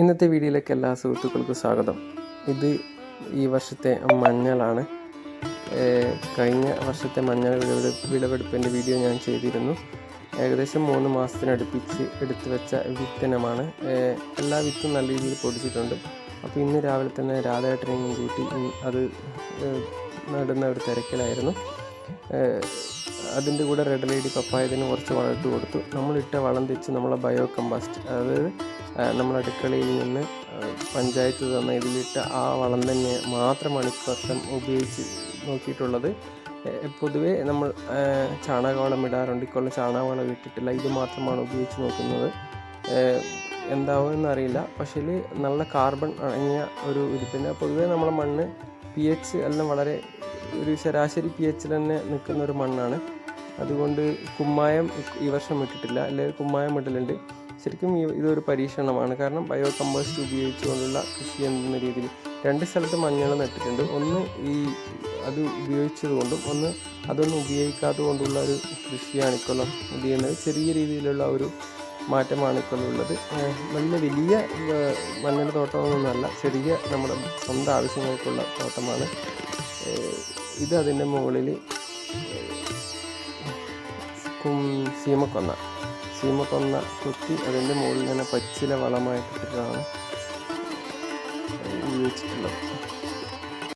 ഇന്നത്തെ വീഡിയോയിലേക്ക് എല്ലാ സുഹൃത്തുക്കൾക്കും സ്വാഗതം. ഇത് ഈ വർഷത്തെ മഞ്ഞളാണ്. കഴിഞ്ഞ വർഷത്തെ മഞ്ഞൾ വിളവെടു വിളവെടുപ്പിന്റെ വീഡിയോ ഞാൻ ചെയ്തിരുന്നു. ഏകദേശം മൂന്ന് മാസത്തിനടുപ്പിച്ച് എടുത്തു വെച്ച വിത്തനമാണ്. എല്ലാ വിത്തും നല്ല രീതിയിൽ പൊടിച്ചിട്ടുണ്ട്. അപ്പോൾ ഇന്ന് രാവിലെ തന്നെ രാധേട്ടനെയും കൂട്ടി അത് നടുന്ന ഒരു തിരക്കിലായിരുന്നു. അതിന്റെ കൂടെ റെഡ് ലേഡി പപ്പായതിന് കുറച്ച് വളർത്തു കൊടുത്തു. നമ്മളിട്ട വളം തെച്ച് നമ്മളെ ബയോ കമ്പാസ്റ്റ് അതായത് നമ്മൾ അടുക്കളയിൽ നിന്ന് പഞ്ചായത്ത് തന്ന ഇതിലിട്ട ആ വളം തന്നെ മാത്രമാണ് ഇപ്രാവശ്യം ഉപയോഗിച്ച് നോക്കിയിട്ടുള്ളത്. പൊതുവേ നമ്മൾ ചാണകവളം ഇടാറുണ്ട്. ഇക്കൊല്ലം ചാണകവളം ഇട്ടിട്ടില്ല. ഇത് മാത്രമാണ് ഉപയോഗിച്ച് നോക്കുന്നത്. എന്താവുമെന്ന് അറിയില്ല. പക്ഷേ നല്ല കാർബൺ അടങ്ങിയ ഒരു ഇത് പിന്നെ പൊതുവേ നമ്മളെ മണ്ണ് പി എച്ച് എല്ലാം വളരെ ഒരു ശരാശരി പി എച്ചിൽ തന്നെ നിൽക്കുന്ന ഒരു മണ്ണാണ്. അതുകൊണ്ട് കുമ്മായം ഈ വർഷം ഇട്ടിട്ടില്ല. അല്ലെങ്കിൽ കുമ്മായം ഇടലുണ്ട്. ശരിക്കും ഇതൊരു പരീക്ഷണമാണ്. കാരണം ബയോ കമ്പോസ്റ്റ് ഉപയോഗിച്ചുകൊണ്ടുള്ള കൃഷി എന്ന രീതിയിൽ രണ്ട് സ്ഥലത്ത് മഞ്ഞൾ നട്ടിട്ടുണ്ട്. ഒന്ന് ഈ അത് ഉപയോഗിച്ചത് കൊണ്ടും ഒന്ന് അതൊന്നും ഉപയോഗിക്കാതെ കൊണ്ടുള്ള ഒരു കൃഷിയാണ് ഇക്കൊല്ലം ഇത് ചെയ്യുന്നത് ചെറിയ രീതിയിലുള്ള ഒരു മാറ്റമാണ് ഇക്കൊല്ലം ഉള്ളത്. നല്ല വലിയ മഞ്ഞൾ തോട്ടമൊന്നുമല്ല. ചെറിയ നമ്മുടെ സ്വന്തം ആവശ്യങ്ങൾക്കുള്ള തോട്ടമാണ്. ഇത് അതിന്റെ മുകളിൽ സീമക്കൊന്ന. സീമക്കൊന്ന കുത്തി അതിന്റെ മുകളിൽ തന്നെ പച്ചില വളമായിട്ടിട്ടാണ് ഉപയോഗിച്ചിട്ടുള്ളത്.